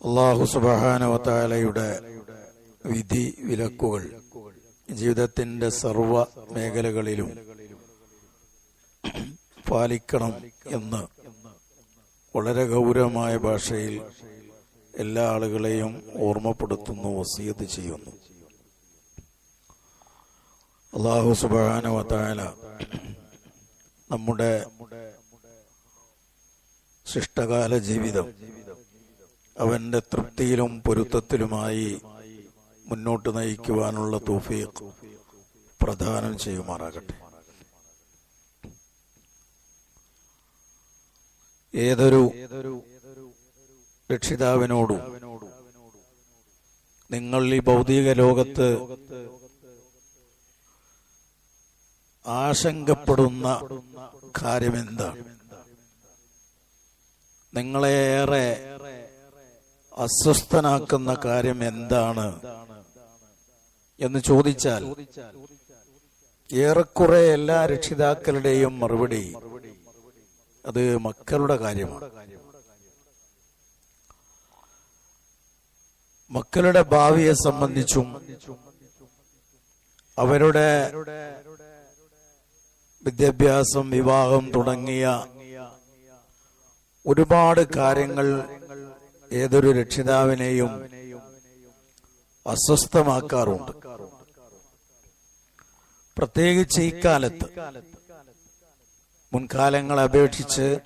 അള്ളാഹു സുബാനവത്താലയുടെ വിധി വിലക്കുകൾ ജീവിതത്തിന്റെ സർവ മേഖലകളിലും പാലിക്കണം എന്ന് വളരെ ഗൗരവമായ ഭാഷയിൽ എല്ലാ ആളുകളെയും ഓർമ്മപ്പെടുത്തുന്നു വസീത് ചെയ്യുന്നു. അള്ളാഹു സുബാനവത്താല നമ്മുടെ ശിഷ്ടകാല ജീവിതം അവന്റെ തൃപ്തിയിലും പൊരുത്തത്തിലുമായി മുന്നോട്ട് നയിക്കുവാനുള്ള തൗഫീഖ് പ്രദാനം ചെയ്യുമാറാകട്ടെ. ഏതൊരു രക്ഷിതാവിനോടും നിങ്ങൾ ഈ ഭൗതിക ലോകത്ത് ആശങ്കപ്പെടുന്ന കാര്യമെന്താണ്? നിങ്ങളെയേറെ അസ്വസ്ഥനാക്കുന്ന കാര്യം എന്താണ് എന്ന് ചോദിച്ചാൽ ഏറെക്കുറെ എല്ലാ രക്ഷിതാക്കളുടെയും മറുപടി അത് മക്കളുടെ കാര്യമാണ്. മക്കളുടെ ഭാവിയെ സംബന്ധിച്ചും അവരുടെ വിദ്യാഭ്യാസം വിവാഹം തുടങ്ങിയ ഒരുപാട് കാര്യങ്ങൾ ഏതൊരു രക്ഷിതാവിനെയും അസ്വസ്ഥമാക്കാറുണ്ട്. പ്രത്യേകിച്ച് ഈ കാലത്ത് മുൻകാലങ്ങളെ അപേക്ഷിച്ച്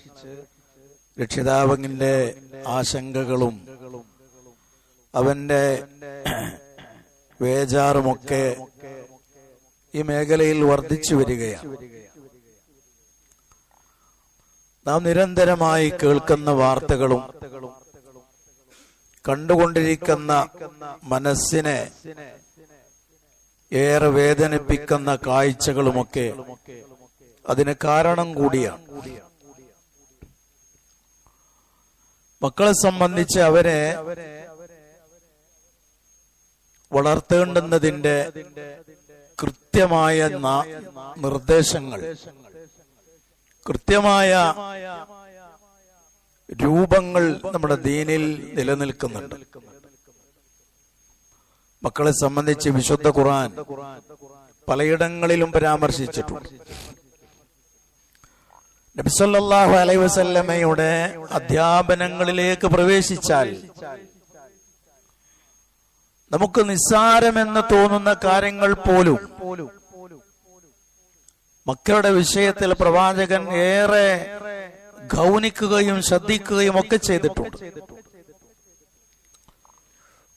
രക്ഷിതാവിന്റെ ആശങ്കകളും അവന്റെ വേജാറുമൊക്കെ ഈ മേഖലയിൽ വർദ്ധിച്ചു വരികയാണ്. നാം നിരന്തരമായി കേൾക്കുന്ന വാർത്തകളും കണ്ടുകൊണ്ടിരിക്കുന്ന മനസ്സിനെ ഏറെ വേദനിപ്പിക്കുന്ന കാഴ്ചകളുമൊക്കെ അതിന് കാരണം കൂടിയാണ്. മക്കളെ സംബന്ധിച്ച് അവരെ വളർത്തേണ്ടുന്നതിന്റെ കൃത്യമായ നിർദ്ദേശങ്ങൾ. കൃത്യമായ രൂപങ്ങൾ നമ്മുടെ ദീനിൽ നിലനിൽക്കുന്നുണ്ട്. മക്കളെ സംബന്ധിച്ച് വിശുദ്ധ ഖുർആൻ പലയിടങ്ങളിലും പരാമർശിച്ചിട്ടുണ്ട്. നബിസല്ലാഹു അലൈ വസല്ലമ്മയുടെ അധ്യാപനങ്ങളിലേക്ക് പ്രവേശിച്ചാൽ നമുക്ക് നിസ്സാരമെന്ന് തോന്നുന്ന കാര്യങ്ങൾ പോലും മക്കളുടെ വിഷയത്തിൽ പ്രവാചകൻ ഏറെ ഗൗനിക്കുകയും ശ്രദ്ധിക്കുകയും ഒക്കെ ചെയ്തിട്ടുണ്ട്.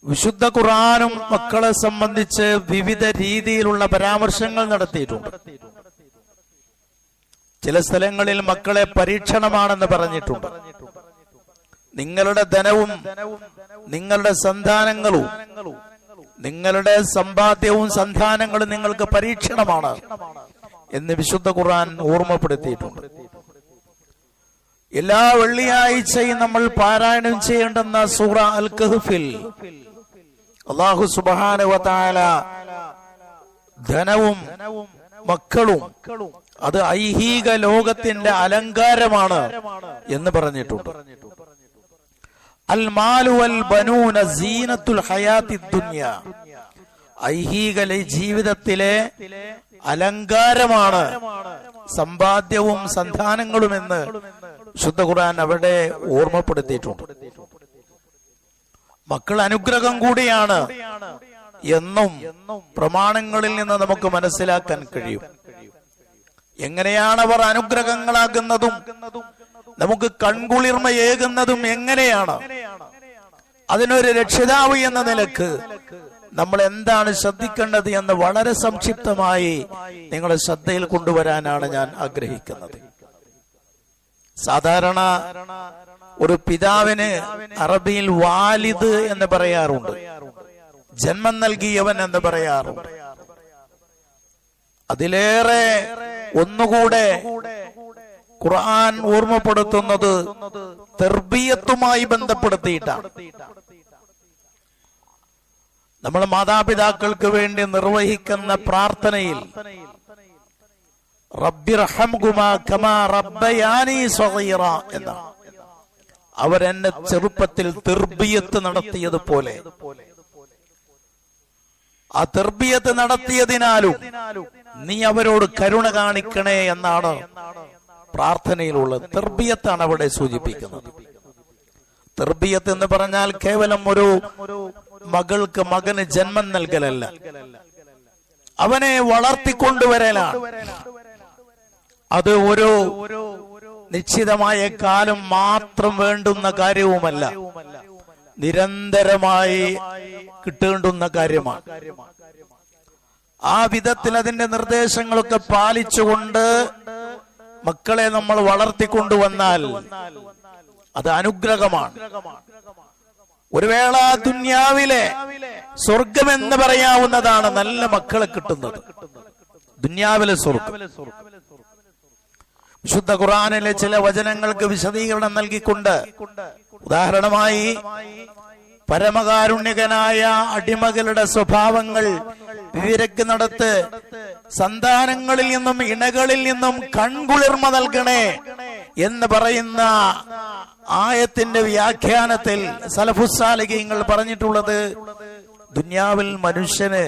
വിശുദ്ധ ഖുറാനും മക്കളെ സംബന്ധിച്ച് വിവിധ രീതിയിലുള്ള പരാമർശങ്ങൾ നടത്തിയിട്ടുണ്ട്. ചില സ്ഥലങ്ങളിൽ മക്കളെ പരീക്ഷണമാണെന്ന് പറഞ്ഞിട്ടുണ്ട്. നിങ്ങളുടെ ധനവും നിങ്ങളുടെ സന്താനങ്ങളും നിങ്ങളുടെ സമ്പാദ്യവും സന്താനങ്ങളും നിങ്ങൾക്ക് പരീക്ഷണമാണ് എന്ന് വിശുദ്ധ ഖുർആൻ ഓർമ്മപ്പെടുത്തിയിട്ടുണ്ട്. എല്ലാ വെള്ളിയാഴ്ചയും നമ്മൾ പാരായണം ചെയ്യേണ്ടെന്ന സൂറ അൽ കഹ്ഫിൽ അള്ളാഹു സുബാന ധനവും മക്കളും അത് ഐഹിക ലോകത്തിന്റെ അലങ്കാരമാണ് എന്ന് പറഞ്ഞിട്ടുണ്ട്. അൽ മാലു ബനൂന സീനത്തുൽ ഐഹിക ജീവിതത്തിലെ അലങ്കാരമാണ് സമ്പാദ്യവും സന്താനങ്ങളുമെന്ന് ശുദ്ധ ഖുർആൻ അവിടെ ഓർമ്മപ്പെടുത്തിയിട്ടുണ്ട്. മക്കൾ അനുഗ്രഹം കൂടിയാണ് എന്നും പ്രമാണങ്ങളിൽ നിന്ന് നമുക്ക് മനസ്സിലാക്കാൻ കഴിയും. എങ്ങനെയാണ് അവർ അനുഗ്രഹങ്ങളാകുന്നതും നമുക്ക് കൺകുളിർമയേകുന്നതും എങ്ങനെയാണ്? അതിനൊരു രക്ഷിതാവ് എന്ന നിലയ്ക്ക് നമ്മൾ എന്താണ് ശ്രദ്ധിക്കേണ്ടത് എന്ന് വളരെ സംക്ഷിപ്തമായി നിങ്ങളെ ശ്രദ്ധയിൽ കൊണ്ടുവരാനാണ് ഞാൻ ആഗ്രഹിക്കുന്നത്. സാധാരണ ഒരു പിതാവിന് അറബിയിൽ വാലിദ് എന്ന് പറയാറുണ്ട്. ജന്മം നൽകിയവൻ എന്ന് പറയാറുണ്ട്. അതിലേറെ ഒന്നുകൂടെ ഖുർആൻ ഓർമ്മപ്പെടുത്തുന്നത് തെർബീയത്തുമായി ബന്ധപ്പെടുത്തിയിട്ടാണ്. നമ്മൾ മാതാപിതാക്കൾക്ക് വേണ്ടി നിർവഹിക്കുന്ന പ്രാർത്ഥനയിൽ എന്നാണ് അവരെന്നെ ചെറുപ്പത്തിൽ തെർബിയത്ത് നടത്തിയത് പോലെ ആ തെർബിയത്ത് നടത്തിയതിനാലും നീ അവരോട് കരുണ കാണിക്കണേ എന്നാണ് പ്രാർത്ഥനയിലുള്ളത് തെർബിയത്താണ് അവിടെ സൂചിപ്പിക്കുന്നത്. തെർബിയത്ത് എന്ന് പറഞ്ഞാൽ കേവലം ഒരു മകൾക്ക് മകന് ജന്മം നൽകലല്ല. അവനെ വളർത്തിക്കൊണ്ടുവരലാണ്. അത് ഒരു നിശ്ചിതമായ കാലം മാത്രം വേണ്ടുന്ന കാര്യവുമല്ല. നിരന്തരമായി കിട്ടേണ്ടുന്ന കാര്യമാണ്. ആ വിധത്തിൽ അതിന്റെ നിർദ്ദേശങ്ങളൊക്കെ പാലിച്ചുകൊണ്ട് മക്കളെ നമ്മൾ വളർത്തിക്കൊണ്ടുവന്നാൽ അത് അനുഗ്രഹമാണ്. ഒരു വേള ദുന്യാവിലെ സ്വർഗം എന്ന് പറയാവുന്നതാണ് നല്ല മക്കളെ കിട്ടുന്നത്. ദുന്യാവിലെ സ്വർഗം വിശുദ്ധ ഖുറാനിലെ ചില വചനങ്ങൾക്ക് വിശദീകരണം നൽകിക്കൊണ്ട് ഉദാഹരണമായി പരമകാരുണ്യകനായ അടിമകളുടെ സ്വഭാവങ്ങൾ വിവരക്ക് നടത്ത് സന്താനങ്ങളിൽ നിന്നും ഇണകളിൽ നിന്നും കൺകുളിർമ നൽകണേ എന്ന് പറയുന്ന ആയത്തിന്റെ വ്യാഖ്യാനത്തിൽ സലഫുസാലികങ്ങൾ പറഞ്ഞിട്ടുള്ളത് ദുന്യാവിൽ മനുഷ്യന്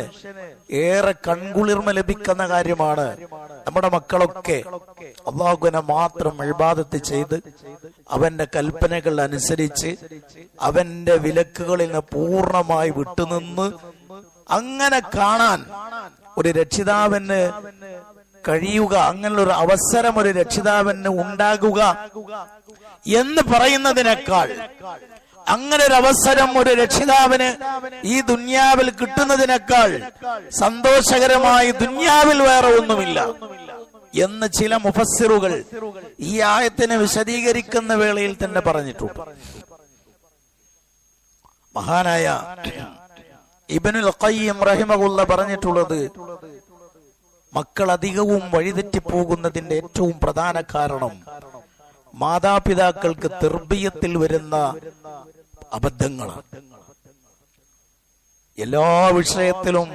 ഏറെ കൺകുളിർമ ലഭിക്കുന്ന കാര്യമാണ് നമ്മുടെ മക്കളൊക്കെ അള്ളാഹുവിനെ മാത്രം എഴുപാതത്ത് ചെയ്ത് അവന്റെ കൽപ്പനകൾ അനുസരിച്ച് അവന്റെ വിലക്കുകളിൽ നിന്ന് പൂർണമായി വിട്ടുനിന്ന് അങ്ങനെ കാണാൻ ഒരു രക്ഷിതാവിന് കഴിയുക അങ്ങനെയുള്ള ഒരു അവസരം ഒരു രക്ഷിതാവിന് ഉണ്ടാകുക എന്ന് പറയുന്നതിനേക്കാൾ അങ്ങനെ ഒരു അവസരം ഒരു രക്ഷിതാവിന് ഈ ദുന്യാവിൽ കിട്ടുന്നതിനേക്കാൾ സന്തോഷകരമായി ദുന്യാവിൽ വേറെ ഒന്നുമില്ല. എന്ന് ചില മുഫസ്സിറുകൾ ഈ ആയത്തിനെ വിശദീകരിക്കുന്ന വേളയിൽ തന്നെ പറഞ്ഞിട്ടുണ്ട്. മഹാനായ ഇബനുൽ ഖയ്യം റഹിമകുള്ള പറഞ്ഞിട്ടുള്ളത് മക്കൾ അധികവും വഴിതെറ്റി പോകുന്നതിന്റെ ഏറ്റവും പ്രധാന കാരണം മാതാപിതാക്കൾക്ക് തെർബീയത്തിൽ വരുന്ന അബദ്ധങ്ങളാണ്. എല്ലാ വിഷയത്തിലും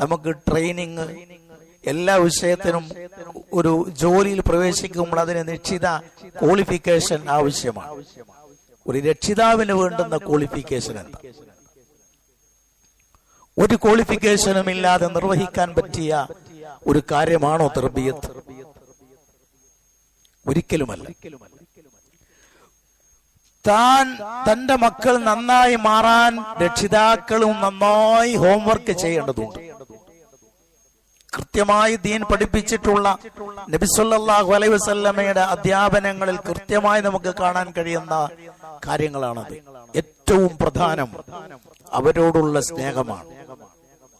നമുക്ക് ട്രെയിനിങ് എല്ലാ വിഷയത്തിനും ഒരു ജോലിയിൽ പ്രവേശിക്കുമ്പോൾ അതിന് നിശ്ചിത ക്വാളിഫിക്കേഷൻ ആവശ്യമാണ്. ഒരു രക്ഷിതാവിന് വേണ്ടുന്ന ക്വാളിഫിക്കേഷൻ എന്താ? ഒരു ക്വാളിഫിക്കേഷനും ഇല്ലാതെ നിർവഹിക്കാൻ പറ്റിയ ഒരു കാര്യമാണോ തെർബിയത്ത്? ഒരിക്കലുമല്ല. താൻ തന്റെ മക്കൾ നന്നായി മാറാൻ രക്ഷിതാക്കളും നന്നായി ഹോംവർക്ക് ചെയ്യേണ്ടതുണ്ട്. കൃത്യമായി ദീൻ പഠിപ്പിച്ചിട്ടുള്ള നബിസുല്ലാഹു അലൈഹി വസല്ലമയുടെ അധ്യാപനങ്ങളിൽ കൃത്യമായി നമുക്ക് കാണാൻ കഴിയുന്ന കാര്യങ്ങളാണത്. ഏറ്റവും പ്രധാനം അവരോടുള്ള സ്നേഹമാണ്.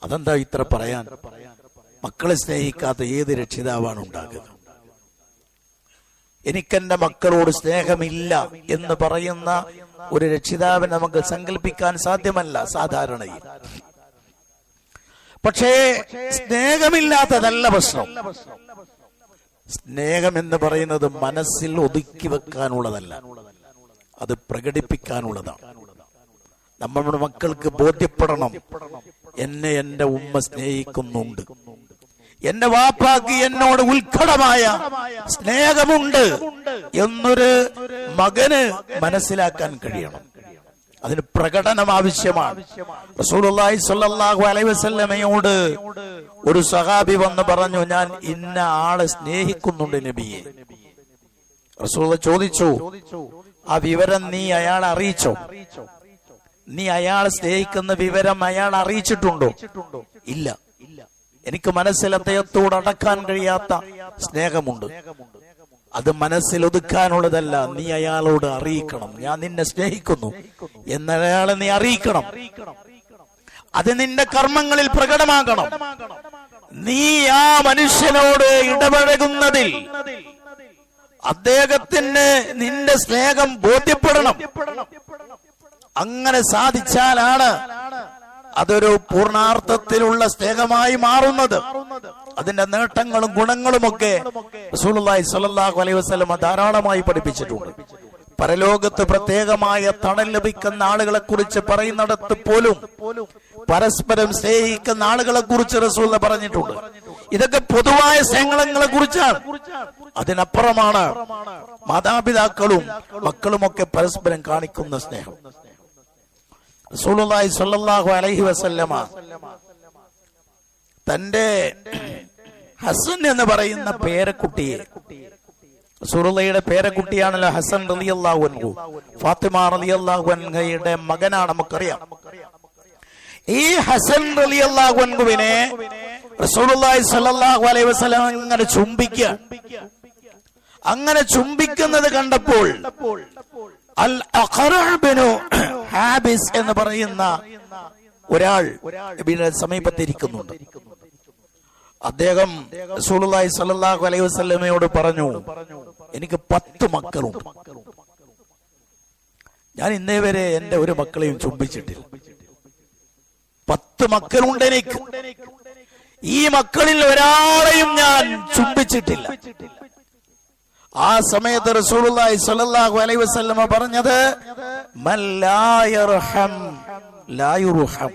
അതെന്താ ഇത്ര പറയാൻ? മക്കളെ സ്നേഹിക്കാത്ത ഏത് രക്ഷിതാവാണ് ഉണ്ടാകുക? എനിക്കെന്റെ മക്കളോട് സ്നേഹമില്ല എന്ന് പറയുന്ന ഒരു രക്ഷിതാവിനെ നമുക്ക് സങ്കല്പിക്കാൻ സാധ്യമല്ല സാധാരണയിൽ പക്ഷേ സ്നേഹമില്ലാത്തതല്ല പ്രശ്നം. സ്നേഹം എന്ന് പറയുന്നത് മനസ്സിൽ ഒതുക്കി വെക്കാനുള്ളതല്ല. അത് പ്രകടിപ്പിക്കാനുള്ളതാണ്. നമ്മുടെ മക്കൾക്ക് ബോധ്യപ്പെടണം. എന്നെ എന്റെ ഉമ്മ സ്നേഹിക്കുന്നുണ്ട്. എന്റെ വാപ്പാക്ക് എന്നോട് ഉത്കടമായ സ്നേഹമുണ്ട് എന്നൊരു മകന് മനസ്സിലാക്കാൻ കഴിയണം. അതിന് പ്രകടനം ആവശ്യമാണ്. റസൂലുള്ളാഹി സ്വല്ലല്ലാഹു അലൈഹി വസല്ലമയോട് ഒരു സഹാബി വന്ന് പറഞ്ഞു ഞാൻ ഇന്ന ആളെ സ്നേഹിക്കുന്നുണ്ട് നബിയെ. റസൂൽ ചോദിച്ചു ആ വിവരം നീ അയാളെ അറിയിച്ചോ? നീ അയാളെ സ്നേഹിക്കുന്ന വിവരം അയാൾ അറിയിച്ചിട്ടുണ്ടോ? ഇല്ല. എനിക്ക് മനസ്സിൽ അദ്ദേഹത്തോട് അടക്കാൻ കഴിയാത്ത സ്നേഹമുണ്ട്. അത് മനസ്സിൽ ഒതുക്കാനുള്ളതല്ല നീ അയാളോട് അറിയിക്കണം. ഞാൻ നിന്നെ സ്നേഹിക്കുന്നു എന്നയാളെ നീ അറിയിക്കണം. അത് നിന്റെ കർമ്മങ്ങളിൽ പ്രകടമാകണം. നീ ആ മനുഷ്യനോട് ഇടപഴകുന്നതിൽ അദ്ദേഹത്തിന് നിന്റെ സ്നേഹം ബോധ്യപ്പെടണം. അങ്ങനെ സാധിച്ചാലാണ് അതൊരു പൂർണാർത്ഥത്തിലുള്ള സ്നേഹമായി മാറുന്നത്. അതിന്റെ നേട്ടങ്ങളും ഗുണങ്ങളുമൊക്കെ റസൂലുള്ളാഹി സ്വല്ലല്ലാഹു അലൈഹി വസല്ലം ധാരാളമായി പഠിപ്പിച്ചിട്ടുണ്ട്. പരലോകത്ത് പ്രത്യേകമായ തണൽ ലഭിക്കുന്ന ആളുകളെ കുറിച്ച് പറയുന്നിടത്ത് പോലും പരസ്പരം സ്നേഹിക്കുന്ന ആളുകളെ കുറിച്ച് റസൂൽ പറഞ്ഞിട്ടുണ്ട്. ഇതൊക്കെ പൊതുവായ സ്നേഹങ്ങളെ കുറിച്ചാണ് അതിനപ്പുറമാണ് മാതാപിതാക്കളും മക്കളുമൊക്കെ പരസ്പരം കാണിക്കുന്ന സ്നേഹം. റസൂലുള്ളാഹി സ്വല്ലല്ലാഹു അലൈഹി വസല്ലമ തന്റെ ഹസൻ എന്ന് പറയുന്ന പേരക്കുട്ടിയെ റസൂലുള്ളയുടെ പേരക്കുട്ടിയാണല്ലോ ഹസൻ റളിയല്ലാഹു അൻഹു. ഫാത്തിമ റളിയല്ലാഹു അൻഹയുടെ മകനാണ് നമുക്കറിയാം. ഈ ഹസൻ റളിയല്ലാഹു അൻഹുവിനെ റസൂലുള്ളാഹി സ്വല്ലല്ലാഹു അലൈഹി വസല്ലം അങ്ങനെ ചുംബിക്കുക അങ്ങനെ ചുംബിക്കുന്നത് കണ്ടപ്പോൾ അൽ ഹാബിസ് എന്ന് പറയുന്ന ഒരാൾ സമീപത്തിരിക്കുന്നുണ്ട്. അദ്ദേഹം റസൂലുള്ളാഹി സ്വല്ലല്ലാഹു അലൈഹി വസല്ലമയോട് പറഞ്ഞു എനിക്ക് പത്ത് മക്കളുണ്ട്. ഞാൻ ഇന്നേ വരെ എന്റെ ഒരു മക്കളെയും ചുംബിച്ചിട്ടില്ല. പത്ത് മക്കളുണ്ട് എനിക്ക്. ഈ മക്കളിൽ ഒരാളെയും ഞാൻ ചുംബിച്ചിട്ടില്ല. ആ സമയത്ത് റസൂലുള്ളാഹി സ്വല്ലല്ലാഹു അലൈഹി വസല്ലമ പറഞ്ഞത് മല്ലായർഹം ലാ യർഹം ലാ യുർഹം.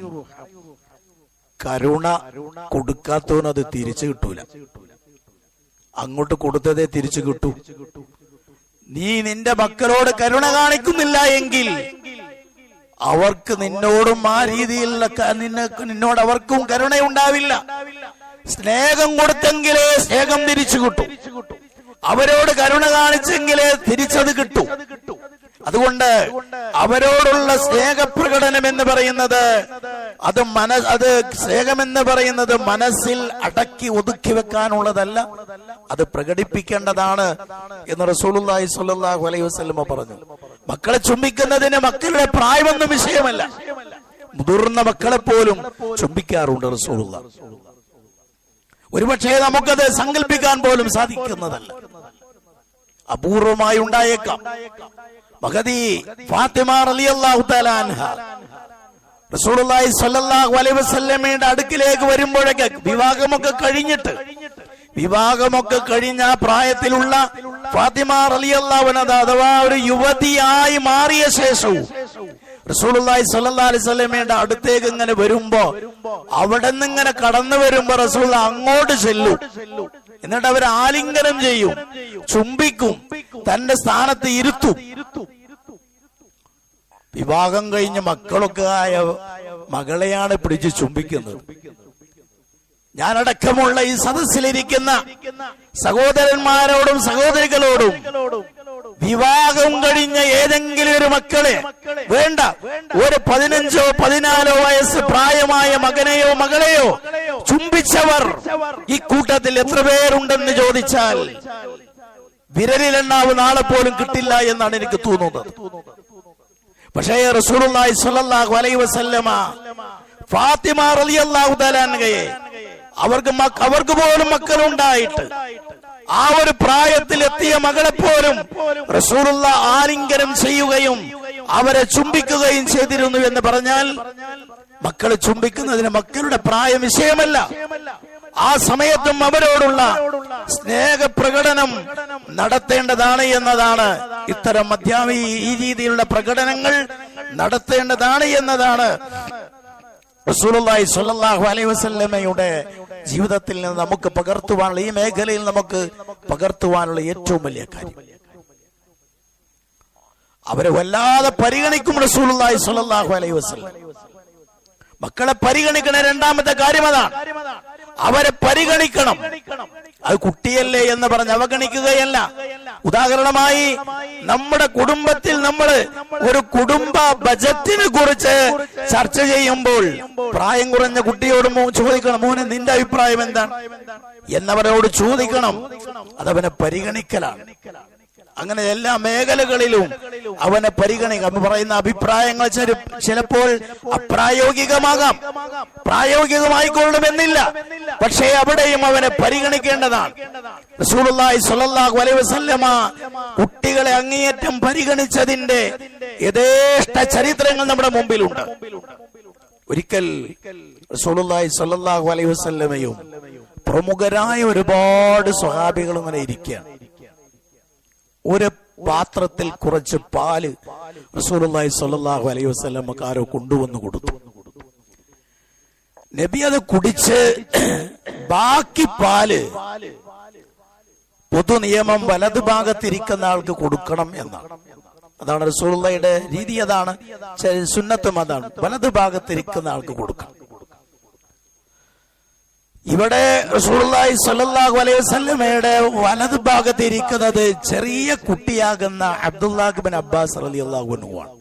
കരുണ കൊടുക്കാത്തവനത് തിരിച്ചു കിട്ടൂല. അങ്ങോട്ട് കൊടുത്തതേ തിരിച്ചു കിട്ടൂ. നീ നിന്റെ മക്കളോട് കരുണ കാണിക്കുന്നില്ല എങ്കിൽ അവർക്ക് നിന്നോടും ആ രീതിയിലുള്ള നിന്നോട് അവർക്കും കരുണയുണ്ടാവില്ല. സ്നേഹം കൊടുത്തെങ്കിലേ സ്നേഹം തിരിച്ചു കിട്ടും. അവരോട് കരുണ കാണിച്ചെങ്കിലേ തിരിച്ചത് കിട്ടൂ. അതുകൊണ്ട് അവരോടുള്ള സ്നേഹപ്രകടനം എന്ന് പറയുന്നത് അത് മന അത് സ്നേഹമെന്ന് പറയുന്നത് മനസ്സിൽ അടക്കി ഒതുക്കി വെക്കാനുള്ളതല്ല അത് പ്രകടിപ്പിക്കേണ്ടതാണ് എന്ന് റസൂലുള്ളാഹി സ്വല്ലല്ലാഹു അലൈഹി വസല്ലമ പറഞ്ഞു. മക്കളെ ചുംബിക്കുന്നതിന് മക്കളുടെ പ്രായമൊന്നും വിഷയമല്ല. മുതിർന്ന മക്കളെ പോലും ചുംബിക്കാറുണ്ട് റസൂലുള്ള ഒരുപക്ഷെ നമുക്കത് സങ്കല്പിക്കാൻ പോലും സാധിക്കുന്നതല്ല. അപൂർവമായി ഉണ്ടായേക്കാം. മഹദി ഫാത്തിമ റളിയല്ലാഹു റസൂലുള്ളാഹി സ്വല്ലല്ലാഹു അലൈഹി വസല്ലമയുടെ അടുക്കിലേക്ക് വരുമ്പോഴൊക്കെ വിവാഹമൊക്കെ കഴിഞ്ഞിട്ട് വിവാഹമൊക്കെ കഴിഞ്ഞ പ്രായത്തിലുള്ള ഫാത്തിമ റളിയല്ലാഹു അൻഹ അഥവാ ഒരു യുവതിയായി മാറിയ ശേഷവും അലൈഹി വസല്ലമയുടെ അടുത്തേക്ക് ഇങ്ങനെ വരുമ്പോ അവിടെ നിന്ന് ഇങ്ങനെ കടന്നു വരുമ്പോ റസൂൽ അങ്ങോട്ട് ചെല്ലും. എന്നിട്ട് അവർ ആലിംഗനം ചെയ്യും ചുംബിക്കും തന്റെ സ്ഥാനത്ത് ഇരുത്തും. വിവാഹം കഴിഞ്ഞ മക്കളൊക്കെ ആയ മകളെയാണ് പിടിച്ച് ചുംബിക്കുന്നത്. ഞാനടക്കമുള്ള ഈ സദസ്സിലിരിക്കുന്ന സഹോദരന്മാരോടും സഹോദരികളോടും വിവാഹം കഴിഞ്ഞ ഏതെങ്കിലും ഒരു മക്കളെ വേണ്ട. ഒരു പതിനഞ്ചോ പതിനാലോ വയസ്സ് പ്രായമായ മകനെയോ മകളെയോ ചുംബിച്ചവർ. ഈ കൂട്ടത്തിൽ എത്ര പേരുണ്ടെന്ന് ചോദിച്ചാൽ വിരലിലെണ്ണാവ് നാളെ പോലും കിട്ടില്ല എന്നാണ് എനിക്ക് തോന്നുന്നത്. പക്ഷേ റസൂലുള്ളാഹി സ്വല്ലല്ലാഹു അലൈഹി വസല്ലമ ഫാത്തിമ റളിയല്ലാഹു അവർക്ക് അവർക്ക് പോലും മക്കളുണ്ടായിട്ട് ആ ഒരു പ്രായത്തിൽ എത്തിയ മകളെ പോലും റസൂലുള്ള ആലിംഗനം ചെയ്യുകയും അവരെ ചുംബിക്കുകയും ചെയ്തിരുന്നു എന്ന് പറഞ്ഞാൽ മക്കളെ ചുംബിക്കുന്നതിന് മക്കളുടെ പ്രായ വിഷയമല്ല. ആ സമയത്തും അവരോടുള്ള സ്നേഹപ്രകടനം നടത്തേണ്ടതാണ് എന്നതാണ്. ഇത്തരം മധ്യാമി ഈ രീതിയിലുള്ള പ്രകടനങ്ങൾ നടത്തേണ്ടതാണ് എന്നതാണ്. റസൂലുള്ളാഹി സ്വല്ലല്ലാഹു അലൈഹി വസല്ലമയുടെ ജീവിതത്തിൽ നിന്ന് നമുക്ക് പകർത്തുവാനുള്ള ഈ മേഖലയിൽ നമുക്ക് പകർത്തുവാനുള്ള ഏറ്റവും വലിയ കാര്യം. അവരെ വല്ലാതെ പരിഗണിക്കും റസൂലുള്ളാഹി സ്വല്ലല്ലാഹു അലൈഹി വസല്ലം. മക്കളെ പരിഗണിക്കുന്ന രണ്ടാമത്തെ കാര്യം അതാണ്. അവരെ പരിഗണിക്കണം. അത് കുട്ടിയല്ലേ എന്ന് പറഞ്ഞ് അവഗണിക്കുകയല്ല. ഉദാഹരണമായി നമ്മുടെ കുടുംബത്തിൽ നമ്മൾ ഒരു കുടുംബ ബജറ്റിനെ കുറിച്ച് ചർച്ച ചെയ്യുമ്പോൾ പ്രായം കുറഞ്ഞ കുട്ടിയോട് ചോദിക്കണം മോനെ നിന്റെ അഭിപ്രായം എന്താണ്? എന്നവരോട് ചോദിക്കണം. അതവനെ പരിഗണിക്കലാണ്. അങ്ങനെ എല്ലാ മേഖലകളിലും അവനെ പരിഗണിക്കാം. എന്ന് പറയുന്ന അഭിപ്രായങ്ങൾ ചിലപ്പോൾ അപ്രായോഗികമാകാം. പ്രായോഗികമായിക്കൊള്ളുമെന്നില്ല പക്ഷേ അവിടെയും അവനെ പരിഗണിക്കേണ്ടതാണ്. റസൂലുള്ളാഹി സ്വല്ലല്ലാഹു അലൈഹി വസല്ലമ കുട്ടികളെ അങ്ങേയറ്റം പരിഗണിച്ചതിന്റെ യഥേഷ്ട ചരിത്രങ്ങൾ നമ്മുടെ മുമ്പിലുണ്ട്. ഒരിക്കൽ റസൂലുള്ളാഹി സ്വല്ലല്ലാഹു അലൈഹി വസല്ലമയും പ്രമുഖരായ ഒരുപാട് സ്വഹാബികൾ ഇങ്ങനെ ഇരിക്കുകയാണ്. ഒരു പാത്രത്തിൽ കുറച്ച് പാൽ റസൂലുള്ളാഹി സ്വല്ലല്ലാഹു അലൈഹി വസല്ലമക്ക് ആരോ കൊണ്ടുവന്ന് കൊടുത്തു. നബി അത് കുടിച്ച് ബാക്കി പാൽ പൊതു നിയമം വലതു ഭാഗത്തിരിക്കുന്ന ആൾക്ക് കൊടുക്കണം എന്നാണ്. അതാണ് റസൂള്ളയുടെ രീതി അതാണ്. സുന്നത്തും അതാണ്. വലതു ഭാഗത്തിരിക്കുന്ന ആൾക്ക് കൊടുക്കണം. ഇവിടെ സ്വല്ലല്ലാഹു അലൈഹി വലതു ഭാഗത്ത് ഇരിക്കുന്നത് ചെറിയ കുട്ടിയാകുന്ന അബ്ദുല്ലാഹ് ബിൻ അബ്ബാസ് അലി അള്ളാഹുനുവാണ്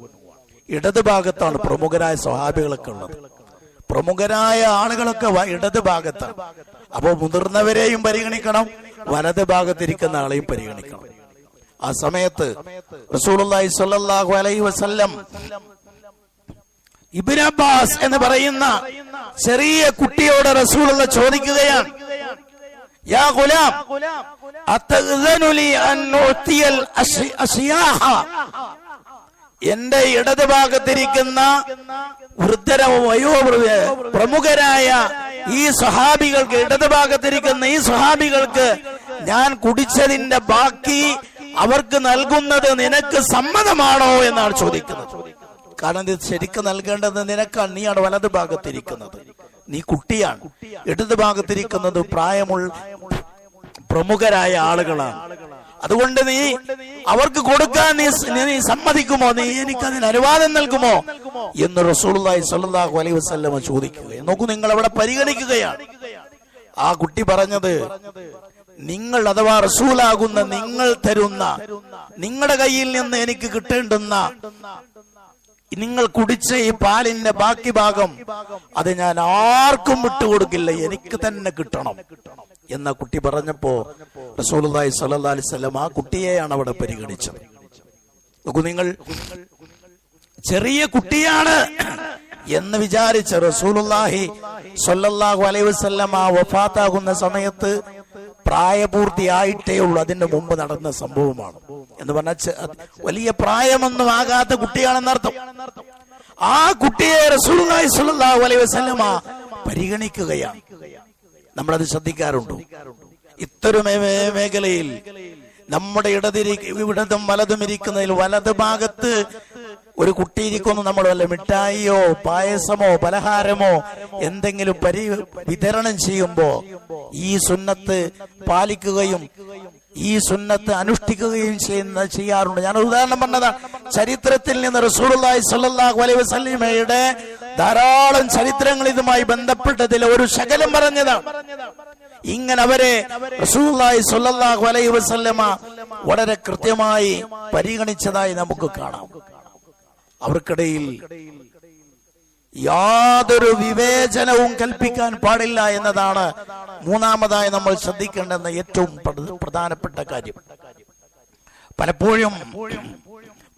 ഇടത് ഭാഗത്താണ് പ്രമുഖരായ സ്വഹാബികളൊക്കെ ഉള്ളത്. പ്രമുഖരായ ആളുകളൊക്കെ ഇടത് ഭാഗത്താണ്. അപ്പോൾ മുതിർന്നവരെയും പരിഗണിക്കണം വലത് ഭാഗത്തിരിക്കുന്ന ആളെയും പരിഗണിക്കണം. ആ സമയത്ത് സ്വല്ലല്ലാഹു അലൈഹി വസല്ലം ഇബ്നു അബ്ബാസ് എന്ന് പറയുന്ന ചെറിയ കുട്ടിയോട് റസൂലുള്ള ചോദിക്കുകയാണ്. യാ ഗുലാം എന്റെ ഇടത് ഭാഗത്തിരിക്കുന്ന വൃദ്ധരോ വയോ പ്രമുഖരായ ഈ സ്വഹാബികൾക്ക് ഇടത് ഭാഗത്തിരിക്കുന്ന ഈ സ്വഹാബികൾക്ക് ഞാൻ കുടിച്ചതിന്റെ ബാക്കി അവർക്ക് നൽകുന്നത് നിനക്ക് സമ്മതമാണോ എന്നാണ് ചോദിക്കുന്നത്. കാരണം ഇത് ശരിക്കും നൽകേണ്ടത് നിനക്കാണ്. നീയാണ് വലത് ഭാഗത്തിരിക്കുന്നത്. നീ കുട്ടിയാണ്. ഇടത് ഭാഗത്തിരിക്കുന്നത് പ്രായമുള്ള പ്രമുഖരായ ആളുകളാണ്. അതുകൊണ്ട് നീ അവർക്ക് കൊടുക്കാൻ നീ നീ സമ്മതിക്കുമോ? നീ എനിക്ക് അതിന് അനുവാദം നൽകുമോ? എന്ന് റസൂലുള്ളാഹി സല്ലാഹു അലൈഹി വസല്ലമ ചോദിക്കുക നോക്കൂ നിങ്ങൾ അവിടെ പരിഗണിക്കുകയാണ്. ആ കുട്ടി പറഞ്ഞത് നിങ്ങൾ അഥവാ റസൂലാകുന്ന നിങ്ങൾ തരുന്ന നിങ്ങളുടെ കയ്യിൽ നിന്ന് എനിക്ക് കിട്ടേണ്ടുന്ന നിങ്ങൾ കുടിച്ച ഈ പാലിന്റെ ബാക്കി ഭാഗം അത് ഞാൻ ആർക്കും വിട്ടുകൊടുക്കില്ല. എനിക്ക് തന്നെ കിട്ടണം. എന്ന കുട്ടി പറഞ്ഞപ്പോ റസൂലി സ്വല്ലല്ലാഹി അലൈഹി വസല്ലം ആ കുട്ടിയെയാണ് അവിടെ പരിഗണിച്ചത്. നോക്കൂ നിങ്ങൾ ചെറിയ കുട്ടിയാണ് എന്ന് വിചാരിച്ച റസൂലുള്ളാഹി സൊല്ലാഹു അലൈഹി വസല്ലം ആ വഫാത്താകുന്ന സമയത്ത് പ്രായപൂർത്തിയായിട്ടേ ഉള്ളൂ. അതിന്റെ മുമ്പ് നടന്ന സംഭവമാണ്. എന്ന് പറഞ്ഞാൽ വലിയ പ്രായമൊന്നും ആകാത്ത കുട്ടിയാണെന്നർത്ഥം ആ കുട്ടിയെ റസൂലുള്ളാഹി സ്വല്ലല്ലാഹു അലൈഹി വസല്ലമ പരിഗണിക്കുകയാണ്. നമ്മളത് ശ്രദ്ധിക്കാറുണ്ടോ? ഇത്തരം മേഖലയിൽ നമ്മുടെ ഇടതിരി ഇടതും വലതും ഇരിക്കുന്നതിൽ വലത് ഭാഗത്ത് ഒരു കുട്ടി ഇരിക്കുന്നു നമ്മൾ വല്ല മിഠായിയോ പായസമോ പലഹാരമോ എന്തെങ്കിലും പരി വിതരണം ചെയ്യുമ്പോ ഈ സുന്നത്ത് പാലിക്കുകയും ഈ സുന്നത്ത് അനുഷ്ഠിക്കുകയും ചെയ്യുന്ന ചെയ്യാറുണ്ട്. ഞാൻ ഉദാഹരണം പറഞ്ഞതാണ്. ചരിത്രത്തിൽ നിന്ന് റസൂലുള്ളാഹി സ്വല്ലല്ലാഹു അലൈഹി വസല്ലമയുടെ ധാരാളം ചരിത്രങ്ങൾ ഇതുമായി ബന്ധപ്പെട്ടതിൽ ഒരു ശകലം പറഞ്ഞതാണ്. ഇങ്ങനെ അവരെ റസൂലുള്ളാഹി സ്വല്ലല്ലാഹു അലൈഹി വസല്ലമ വളരെ കൃത്യമായി പരിഗണിച്ചതായി നമുക്ക് കാണാം. അവർക്കിടയിൽ യാതൊരു വിവേചനവും കൽപ്പിക്കാൻ പാടില്ല എന്നതാണ് മൂന്നാമതായി നമ്മൾ ശ്രദ്ധിക്കേണ്ടെന്ന ഏറ്റവും പ്രധാനപ്പെട്ട കാര്യം. പലപ്പോഴും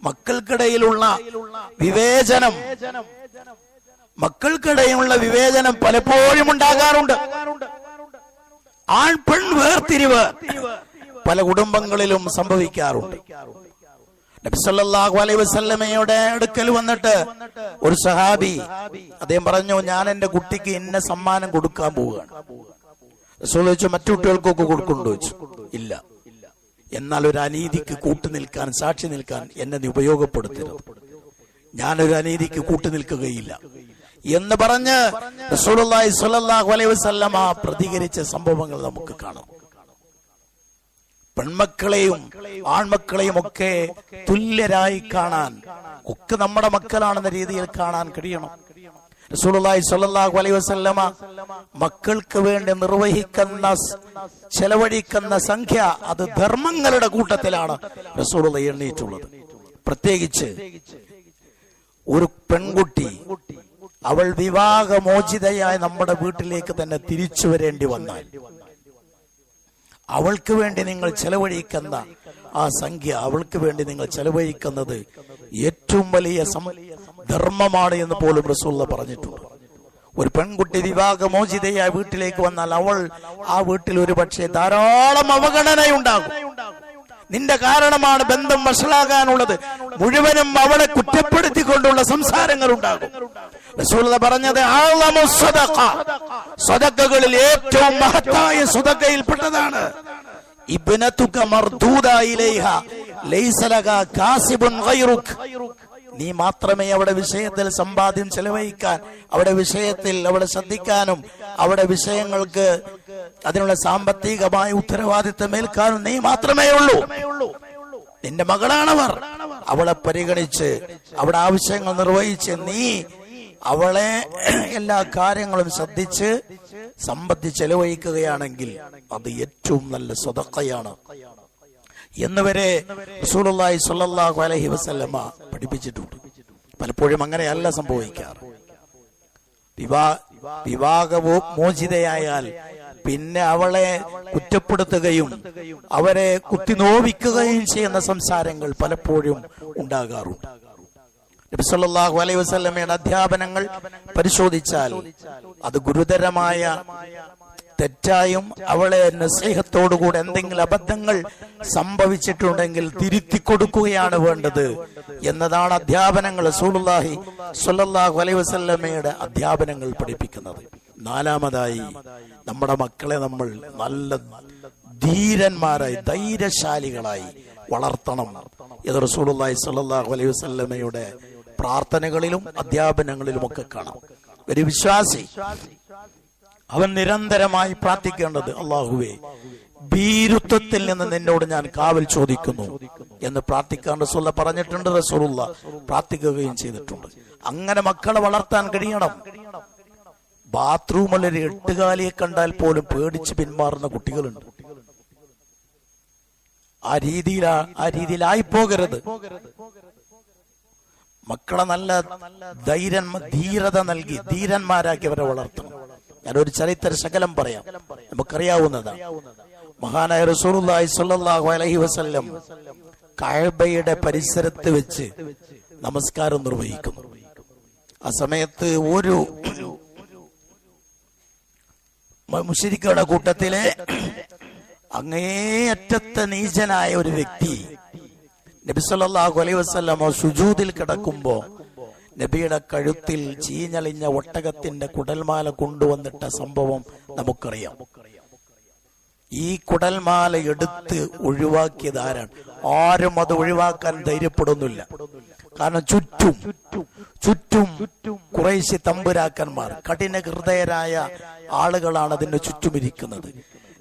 മക്കൾക്കിടയിലുള്ള വിവേചനം മക്കൾക്കിടയിലുള്ള വിവേചനം പലപ്പോഴും ഉണ്ടാകാറുണ്ട്. ആൺ പെൺ വേർതിരിവ് പല കുടുംബങ്ങളിലും സംഭവിക്കാറുണ്ട്. അടുക്കൽ വന്നിട്ട് ഒരു സഹാബി അദ്ദേഹം പറഞ്ഞു ഞാൻ എന്റെ കുട്ടിക്ക് ഇന്ന സമ്മാനം കൊടുക്കാൻ പോവുകയാണ്. ചോദിച്ചു മറ്റു കുട്ടികൾക്കൊക്കെ കൊടുക്കുന്നുണ്ടോ? ചോദിച്ചു. ഇല്ല. എന്നാൽ ഒരു അനീതിക്ക് കൂട്ടു നിൽക്കാൻ സാക്ഷി നിൽക്കാൻ എന്നെ നീ ഉപയോഗപ്പെടുത്തരുത്. ഞാനൊരു അനീതിക്ക് കൂട്ടു നിൽക്കുകയില്ല. എന്ന് പറഞ്ഞ് അലൈഹി വസല്ലമ പ്രതികരിച്ച സംഭവങ്ങൾ നമുക്ക് കാണാം. പെൺമക്കളെയും ആൺമക്കളെയും ഒക്കെ തുല്യരായി കാണാൻ ഒക്കെ നമ്മുടെ മക്കളാണെന്ന രീതിയിൽ കാണാൻ കഴിയണം. റസൂലുള്ളാഹി സ്വല്ലല്ലാഹു അലൈഹി വസല്ലമ മക്കൾക്ക് വേണ്ടി നിർവഹിക്കുന്ന ചെലവഴിക്കുന്ന സംഖ്യ അത് ധർമ്മങ്ങളുടെ കൂട്ടത്തിലാണ് റസൂലുള്ള എണ്ണീറ്റുള്ളത് പ്രത്യേകിച്ച് ഒരു പെൺകുട്ടി അവൾ വിവാഹമോചിതയായി നമ്മുടെ വീട്ടിലേക്ക് തന്നെ തിരിച്ചു വരേണ്ടി വന്നാൽ അവൾക്ക് വേണ്ടി നിങ്ങൾ ചെലവഴിക്കുന്ന ആ സംഖ്യ അവൾക്ക് വേണ്ടി നിങ്ങൾ ചെലവഴിക്കുന്നത് ഏറ്റവും വലിയ ധർമ്മമാണ് എന്ന് പോലും റസൂള്ള പറഞ്ഞിട്ടുണ്ട്. ഒരു പെൺകുട്ടി വിവാഹമോചിതയായ വീട്ടിലേക്ക് വന്നാൽ അവൾ ആ വീട്ടിൽ ഒരു പക്ഷേ ധാരാളം അവഗണനയുണ്ടാകും. നിന്റെ കാരണമാണ് ബന്ധം വഷളാകാനുള്ളത്. മുഴുവനും അവളെ കുറ്റപ്പെടുത്തിക്കൊണ്ടുള്ള സംസാരങ്ങൾ ഉണ്ടാകും പറഞ്ഞത് സ്വതക്കകളിൽ ഏറ്റവും മഹത്തായ സ്വതക്കയിൽപ്പെട്ടതാണ് ഇബ്നതുക മർദൂദ ഇലൈഹ ലൈസലക കാസിബുൻ ഗൈറുക്. നീ മാത്രമേ അവിടെ വിഷയത്തിൽ സമ്പാദ്യം ചെലവഴിക്കാൻ അവിടെ വിഷയത്തിൽ അവിടെ ശ്രദ്ധിക്കാനും അവിടെ വിഷയങ്ങൾക്ക് അതിനുള്ള സാമ്പത്തികമായ ഉത്തരവാദിത്തം ഏൽക്കാനും നീ മാത്രമേ ഉള്ളൂ. നിന്റെ മകളാണവർ. അവളെ പരിഗണിച്ച് അവിടെ ആവശ്യങ്ങൾ നിർവഹിച്ച് നീ അവളെ എല്ലാ കാര്യങ്ങളും ശ്രദ്ധിച്ച് സമ്പത്തി ചെലവഴിക്കുകയാണെങ്കിൽ അത് ഏറ്റവും നല്ല സ്വതക്കയാണ്. എന്നുവരെ അലൈഹി വസല്ലമ പഠിപ്പിച്ചിട്ടുണ്ട്. പലപ്പോഴും അങ്ങനെയല്ല സംഭവിക്കാറ്. വിവാ വിവാഹവും മോചിതയായാൽ പിന്നെ അവളെ കുറ്റപ്പെടുത്തുകയും അവരെ കുത്തിനോവിക്കുകയും ചെയ്യുന്ന സംസാരങ്ങൾ പലപ്പോഴും ഉണ്ടാകാറുണ്ട്. നബി സല്ലല്ലാഹു അലൈഹി വസല്ലമയുടെ അധ്യാപനങ്ങൾ പരിശോധിച്ചാൽ അത് ഗുരുതരമായ തെറ്റായും അവളെ നസീഹത്തോടുകൂടെ എന്തെങ്കിലും അബദ്ധങ്ങൾ സംഭവിച്ചിട്ടുണ്ടെങ്കിൽ തിരുത്തി കൊടുക്കുകയാണ് വേണ്ടത് എന്നതാണ് അധ്യാപനങ്ങൾ റസൂലുള്ളാഹി സ്വല്ലല്ലാഹു അലൈ വസല്ലമ്മയുടെ അധ്യാപനങ്ങൾ പഠിപ്പിക്കുന്നത്. നാലാമതായി നമ്മുടെ മക്കളെ നമ്മൾ നല്ല ധീരന്മാരായി ധൈര്യശാലികളായി വളർത്തണം. ഇത് റസൂലുള്ളാഹി സ്വല്ലല്ലാഹു അലൈഹി വസല്ലമയുടെ പ്രാർത്ഥനകളിലും അധ്യാപനങ്ങളിലും ഒക്കെ കാണാം. ഒരു വിശ്വാസി അവൻ നിരന്തരമായി പ്രാർത്ഥിക്കേണ്ടത് അള്ളാഹുവേ ഭീരുത്വത്തിൽ നിന്ന് നിന്നോട് ഞാൻ കാവൽ ചോദിക്കുന്നു എന്ന് പ്രാർത്ഥിക്കാൻ റസൂല്ല പറഞ്ഞിട്ടുണ്ട് റസൂറുള്ള പ്രാർത്ഥിക്കുകയും ചെയ്തിട്ടുണ്ട്. അങ്ങനെ മക്കളെ വളർത്താൻ കഴിയണം. ബാത്റൂമിൽ ഒരു എട്ടുകാലിയെ കണ്ടാൽ പോലും പേടിച്ച് പിന്മാറുന്ന കുട്ടികളുണ്ട്. ആ രീതിയിൽ ആ രീതിയിലായി പോകരുത്. മക്കളെ നല്ല ധൈര്യൻ ധീരത നൽകി ധീരന്മാരാക്കി അവരെ വളർത്തണം. ഞാനൊരു ചരിത്ര ശകലം പറയാം. നമുക്കറിയാവുന്നതാണ്. മഹാനായ റസൂലുള്ളാഹി സ്വല്ലല്ലാഹു അലൈഹി വസല്ലം കഅബയുടെ പരിസരത്ത് വെച്ച് നമസ്കാരം നിർവഹിക്കുന്നു. ആ സമയത്ത് ഒരു മുഷിരിക്കയുടെ കൂട്ടത്തിലെ അങ്ങേയറ്റത്തെ നീചനായ ഒരു വ്യക്തി നബി സല്ലല്ലാഹു അലൈഹി വസല്ലം സുജൂദിൽ കിടക്കുമ്പോ നബിയുടെ കഴുത്തിൽ ചീഞ്ഞളിഞ്ഞ ഒട്ടകത്തിന്റെ കുടൽമാല കൊണ്ടുവന്നിട്ട സംഭവം നമുക്കറിയാം. ഈ കുടൽമാല എടുത്ത് ഒഴിവാക്കിയത് ആരാണ്? ആരും അത് ഒഴിവാക്കാൻ ധൈര്യപ്പെടുന്നില്ല. കാരണം ചുറ്റും ചുറ്റും കുറേശ്ശി തമ്പുരാക്കന്മാർ കഠിന ഹൃദയരായ ആളുകളാണ് അതിന്റെ ചുറ്റുമിരിക്കുന്നത്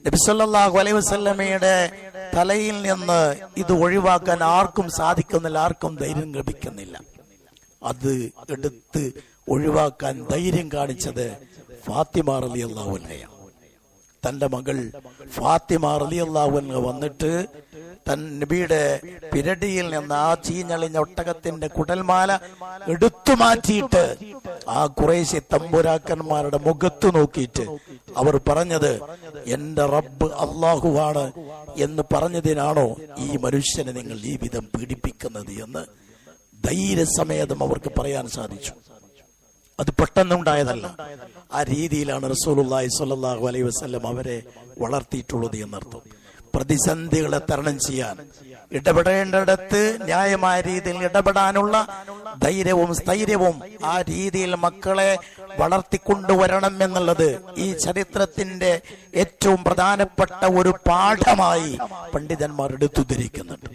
നബിസല്ലാഹു അലൈഹി വസല്ലമയുടെ തലയിൽ നിന്ന് ഇത് ഒഴിവാക്കാൻ ആർക്കും സാധിക്കുന്നില്ല ആർക്കും ധൈര്യം ലഭിക്കുന്നില്ല. അത് എടുത്ത് ഒഴിവാക്കാൻ ധൈര്യം കാണിച്ചത് ഫാത്തിമ റലി അള്ളാഹുല്ലയാണ് തന്റെ മകൾ ഫാത്തിമ റലി അള്ളാഹുല്ല വന്നിട്ട് തൻ നബിയുടെ പിരടിയിൽ നിന്ന് ആ ചീഞ്ഞളിഞ്ഞ ഒട്ടകത്തിന്റെ കുടൽമാല എടുത്തു മാറ്റിയിട്ട് ആ കുറേശ്ശി തമ്പുരാക്കന്മാരുടെ മുഖത്ത് നോക്കിയിട്ട് അവർ പറഞ്ഞത് എന്റെ റബ്ബ് അള്ളാഹുവാണ് എന്ന് പറഞ്ഞതിനാണോ ഈ മനുഷ്യനെ നിങ്ങൾ ജീവിതം പീഡിപ്പിക്കുന്നത് എന്ന്? ധൈര്യസമേതം അവർക്ക് പറയാൻ സാധിച്ചു. അത് പെട്ടെന്നുണ്ടായതല്ല. ആ രീതിയിലാണ് റസൂലുള്ളാഹി സ്വല്ലല്ലാഹു അലൈഹി വസല്ലം അവരെ വളർത്തിയിട്ടുള്ളത് എന്നർത്ഥം. പ്രതിസന്ധികളെ തരണം ചെയ്യാൻ ഇടപെടേണ്ടിടത്ത് ന്യായമായ രീതിയിൽ ഇടപെടാനുള്ള ധൈര്യവും സ്ഥൈര്യവും ആ രീതിയിൽ മക്കളെ വളർത്തിക്കൊണ്ടുവരണം എന്നുള്ളത് ഈ ചരിത്രത്തിന്റെ ഏറ്റവും പ്രധാനപ്പെട്ട ഒരു പാഠമായി പണ്ഡിതന്മാർ എടുത്തുദ്ധരിക്കുന്നുണ്ട്.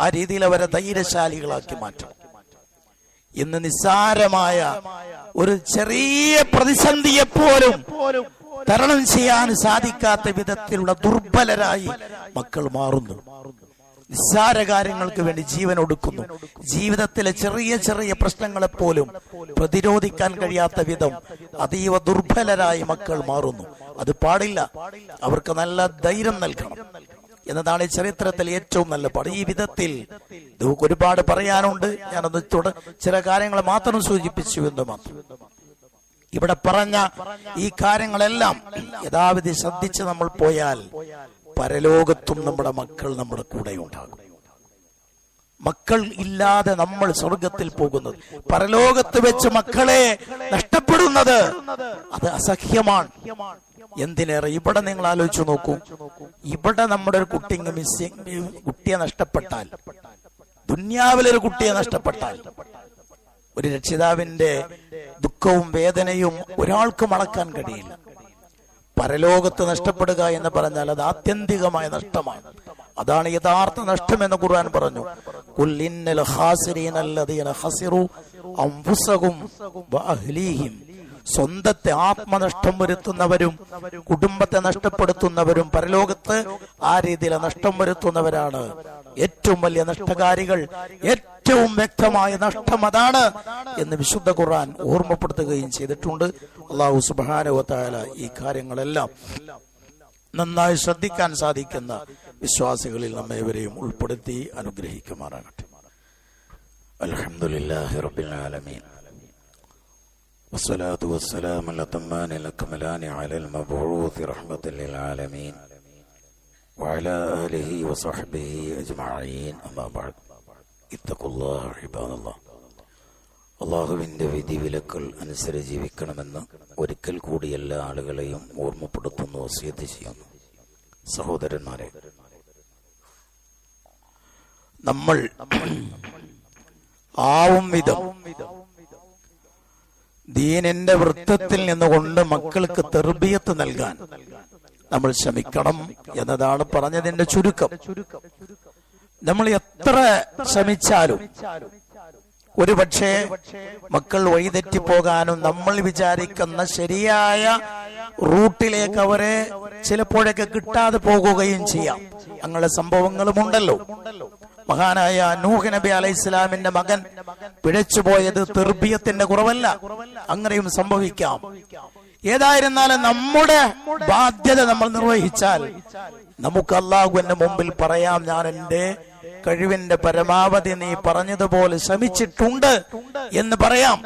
ആ രീതിയിൽ അവരെ ധൈര്യശാലികളാക്കി മാറ്റണം ഇന്ന് നിസ്സാരമായ ഒരു ചെറിയ പ്രതിസന്ധിയെ പോലും തരണം ചെയ്യാൻ സാധിക്കാത്ത വിധത്തിലുള്ള ദുർബലരായി മക്കൾ മാറുന്നു. നിസ്സാര കാര്യങ്ങൾക്ക് വേണ്ടി ജീവൻ ഒടുക്കുന്നു. ജീവിതത്തിലെ ചെറിയ ചെറിയ പ്രശ്നങ്ങളെ പോലും പ്രതിരോധിക്കാൻ കഴിയാത്ത വിധം അതീവ ദുർബലരായി മക്കൾ മാറുന്നു. അത് പാടില്ല. അവർക്ക് നല്ല ധൈര്യം നൽകണം. എന്നതാണ് ഈ ചരിത്രത്തിൽ ഏറ്റവും നല്ല പാട്. ഈ വിധത്തിൽ ഒരുപാട് പറയാനുണ്ട്. ഞാനത് തുട ചില കാര്യങ്ങൾ മാത്രം സൂചിപ്പിച്ചു എന്ന് മാത്രം. ഇവിടെ പറഞ്ഞ ഈ കാര്യങ്ങളെല്ലാം യഥാവിധി ശ്രദ്ധിച്ച് നമ്മൾ പോയാൽ പരലോകത്തും നമ്മുടെ മക്കൾ നമ്മുടെ കൂടെ ഉണ്ടാകും. മക്കൾ ഇല്ലാതെ നമ്മൾ സ്വർഗത്തിൽ പോകുന്നത് പരലോകത്ത് വെച്ച് മക്കളെ നഷ്ടപ്പെടുന്നത് അത് അസഹ്യമാണ്. എന്തിനേറെ ഇവിടെ നിങ്ങൾ ആലോചിച്ചു നോക്കൂ. ഇവിടെ നമ്മുടെ ഒരു കുട്ടി മിസ്സിങ് കുട്ടിയെ നഷ്ടപ്പെട്ടാൽ ദുന്യാവിലൊരു കുട്ടിയെ നഷ്ടപ്പെട്ടാൽ ഒരു രക്ഷിതാവിന്റെ ദുഃഖവും വേദനയും ഒരാൾക്ക് അളക്കാൻ കഴിയില്ല. പരലോകത്ത് നഷ്ടപ്പെടുക എന്ന് പറഞ്ഞാൽ അത് ആത്യന്തികമായ നഷ്ടമാണ്. അതാണ് യഥാർത്ഥ നഷ്ടം എന്ന് ഖുർആൻ പറഞ്ഞു. ഇന്നൽ ഖാസിരീന അല്ലദീന അൻഫുസഹും വഅഹ്ലീഹിം സ്വന്തത്തെ ആത്മനഷ്ടം വരുത്തുന്നവരും കുടുംബത്തെ നഷ്ടപ്പെടുത്തുന്നവരും പരലോകത്ത് ആ രീതിയിൽ നഷ്ടം വരുത്തുന്നവരാണ്. ഏറ്റവും വലിയ നഷ്ടകാരികൾ ഏറ്റവും വ്യക്തമായ നഷ്ടം അതാണ് എന്ന് വിശുദ്ധ ഖുർആൻ ഓർമ്മപ്പെടുത്തുകയും ചെയ്തിട്ടുണ്ട്. അള്ളാഹു സുബാനുവത്തായ ഈ കാര്യങ്ങളെല്ലാം നന്നായി ശ്രദ്ധിക്കാൻ സാധിക്കുന്ന വിശ്വാസികളിൽ നമ്മെ ഇവരെയും ഉൾപ്പെടുത്തി അനുഗ്രഹിക്കുമാറാകട്ടെ. അലഹമുല്ലാ റബ്ബിൽ ആലമീൻ. والصلاة والسلام الأتمان الأكملان على المبعوث رحمة للعالمين وعلى آله وصحبه أجمعين أما بعد اتقوا الله عباد الله അള്ളാഹുവിന്റെ വിധിവിലക്കൾ അനുസരിച്ച് ജീവിക്കണമെന്ന് ഒരിക്കൽ കൂടി എല്ലാ ആളുകളെയും ഓർമ്മപ്പെടുത്തുന്നു വസീത് ചെയ്യുന്നു സഹോദരന്മാരെ നമ്മൾ ആവും വിധം ദീനിന്റെ വൃത്തത്തിൽ നിന്നുകൊണ്ട് മക്കൾക്ക് തെർബിയത്ത് നൽകാൻ നമ്മൾ ശ്രമിക്കണം എന്നതാണ് പറഞ്ഞതിന്റെ ചുരുക്കം. നമ്മൾ എത്ര ശ്രമിച്ചാലും ഒരു പക്ഷേ മക്കൾ വഴിതെറ്റി പോകാനും നമ്മൾ വിചാരിക്കുന്ന ശരിയായ റൂട്ടിലേക്ക് അവരെ ചിലപ്പോഴൊക്കെ കിട്ടാതെ പോകുകയും ചെയ്യാം. അങ്ങനെ സംഭവങ്ങളും ഉണ്ടല്ലോ. മഹാനായ നൂഹ് നബി അലൈഹി ഇസ്ലാമിന്റെ മകൻ പിഴച്ചുപോയത് തെർബിയത്തിന്റെ കുറവല്ല. അങ്ങനെയും സംഭവിക്കാം. ഏതായിരുന്നാലും നമ്മുടെ ബാധ്യത നമ്മൾ നിർവഹിച്ചാൽ നമുക്ക് അള്ളാഹുവിന്റെ മുമ്പിൽ പറയാം ഞാൻ എന്റെ കഴിവിന്റെ പരമാവധി നീ പറഞ്ഞതുപോലെ ശ്രമിച്ചിട്ടുണ്ട് എന്ന് പറയാം.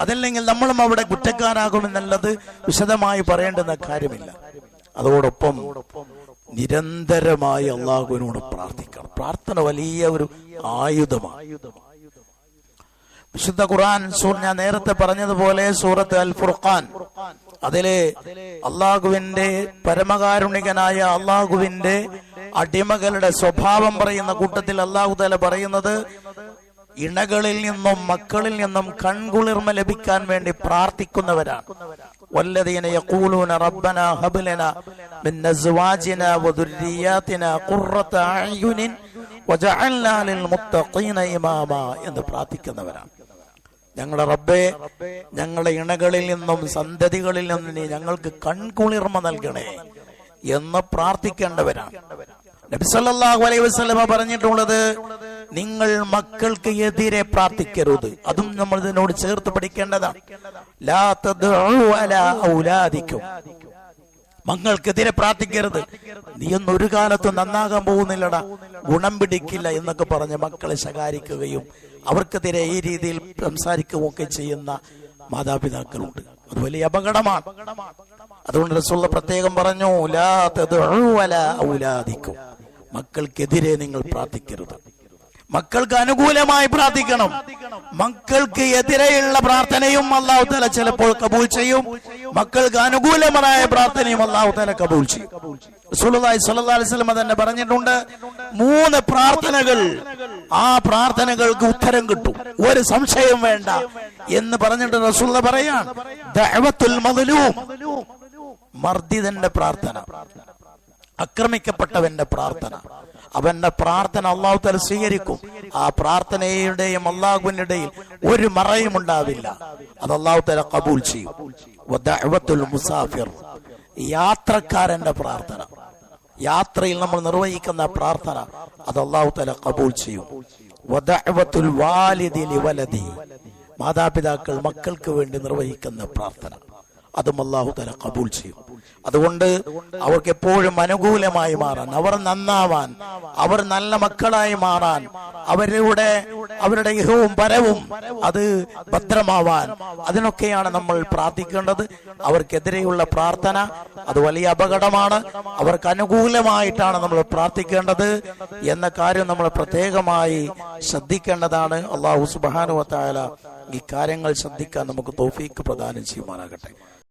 അതല്ലെങ്കിൽ നമ്മളും അവിടെ കുറ്റക്കാരാകുമെന്നുള്ളത് വിശദമായി പറയേണ്ടുന്ന കാര്യമില്ല. അതോടൊപ്പം നിരന്തരമായി അള്ളാഹുവിനോട് പ്രാർത്ഥിക്കണം. പ്രാർത്ഥന വലിയ ഒരു ആയുധമാണ്. വിശുദ്ധ ഖുർആൻ സൂർ ഞാൻ നേരത്തെ പറഞ്ഞതുപോലെ സൂറത്ത് അൽ ഫുർഖാൻ അതിലെ അള്ളാഹുവിന്റെ പരമകാരുണികനായ അള്ളാഹുവിന്റെ അടിമകളുടെ സ്വഭാവം പറയുന്ന കൂട്ടത്തിൽ അള്ളാഹു തല പറയുന്നത് ഇണകളിൽ നിന്നും മക്കളിൽ നിന്നും കൺകുളിർമ ലഭിക്കാൻ വേണ്ടി പ്രാർത്ഥിക്കുന്നവരാണ്. والذين يقولون ربنا هب لنا من ازواجنا وذرياتنا قرة اعين وجعلنا للمتقين اماما എന്ന് പ്രാർത്ഥിക്കുന്നവരാണ് ഞങ്ങളുടെ റബ്ബെ ഞങ്ങളുടെ ഇണകളിൽ നിന്നും സന്തതികളിൽ നിന്നും നീ ഞങ്ങൾക്ക് കൺകുളിർമ നൽകണേ എന്ന് പ്രാർത്ഥിക്കേണ്ടവരാണ് അലൈഹി പറഞ്ഞിട്ടുള്ളത് നിങ്ങൾ മക്കൾക്ക് എതിരെ പ്രാർത്ഥിക്കരുത്. അതും നമ്മൾ ഇതിനോട് ചേർത്ത് പഠിക്കേണ്ടതാണ്. ഔലാദിക്കും. മക്കൾക്കെതിരെ പ്രാർത്ഥിക്കരുത്. നീ ഒന്നും ഒരു കാലത്തും നന്നാകാൻ പോകുന്നില്ലടാ. ഗുണം പിടിക്കില്ല എന്നൊക്കെ പറഞ്ഞ് മക്കളെ ശകാരിക്കുകയും അവർക്കെതിരെ ഈ രീതിയിൽ സംസാരിക്കുകയും ഒക്കെ ചെയ്യുന്ന മാതാപിതാക്കളുണ്ട്. അത് വലിയ അപകടമാണ്. അതുകൊണ്ട് റസൂള്ള പ്രത്യേകം പറഞ്ഞു ലാ ഔലാദിക്കും. മക്കൾക്കെതിരെ നിങ്ങൾ പ്രാർത്ഥിക്കരുത്. മക്കൾക്ക് അനുകൂലമായി പ്രാർത്ഥിക്കണം. മക്കൾക്ക് എതിരെയുള്ള പ്രാർത്ഥനയും അള്ളാഹു തല ചിലപ്പോൾ കബൂൽ ചെയ്യും. മക്കൾക്ക് അനുകൂലമായ പ്രാർത്ഥനയും അള്ളാഹു തല കബൂൽ ചെയ്യും. റസൂലുള്ളാഹി സുലതാലിസ്ലമ തന്നെ പറഞ്ഞിട്ടുണ്ട്. മൂന്ന് പ്രാർത്ഥനകൾ. ആ പ്രാർത്ഥനകൾക്ക് ഉത്തരം കിട്ടും. ഒരു സംശയം വേണ്ട എന്ന് പറഞ്ഞിട്ട് റസൂല മദ്ലൂം. മർദ്ദിതന്റെ പ്രാർത്ഥന. ആക്രമിക്കപ്പെട്ടവന്റെ പ്രാർത്ഥന. അവന്റെ പ്രാർത്ഥന അള്ളാഹു തല സ്വീകരിക്കും. ആ പ്രാർത്ഥനയുടെയും അള്ളാഹുവിനിടയിൽ ഒരു മറയും ഉണ്ടാവില്ല. അത് അള്ളാഹു തല കബൂൽ ചെയ്യും. മുസാഫിർ. യാത്രക്കാരന്റെ പ്രാർത്ഥന. യാത്രയിൽ നമ്മൾ നിർവഹിക്കുന്ന പ്രാർത്ഥന അത് അള്ളാഹു തല കബൂൽ ചെയ്യും. മാതാപിതാക്കൾ മക്കൾക്ക് വേണ്ടി നിർവഹിക്കുന്ന പ്രാർത്ഥന. അതും അള്ളാഹു തല കബൂൽ ചെയ്യും. അതുകൊണ്ട് അവർക്ക് എപ്പോഴും അനുകൂലമായി മാറാൻ അവർ നന്നാവാൻ അവർ നല്ല മക്കളായി മാറാൻ അവരുടെ അവരുടെ ഇഹവും പരവും അത് ഭദ്രമാവാൻ അതിനൊക്കെയാണ് നമ്മൾ പ്രാർത്ഥിക്കേണ്ടത്. അവർക്കെതിരെയുള്ള പ്രാർത്ഥന അത് വലിയ അപകടമാണ്. അവർക്ക് അനുകൂലമായിട്ടാണ് നമ്മൾ പ്രാർത്ഥിക്കേണ്ടത് എന്ന കാര്യം നമ്മൾ പ്രത്യേകമായി ശ്രദ്ധിക്കേണ്ടതാണ്. അള്ളാഹു സുബാനുവത്തായ ഈ കാര്യങ്ങൾ ശ്രദ്ധിക്കാൻ നമുക്ക് തോഫീക്ക് പ്രദാനം ചെയ്യുമാറാകട്ടെ.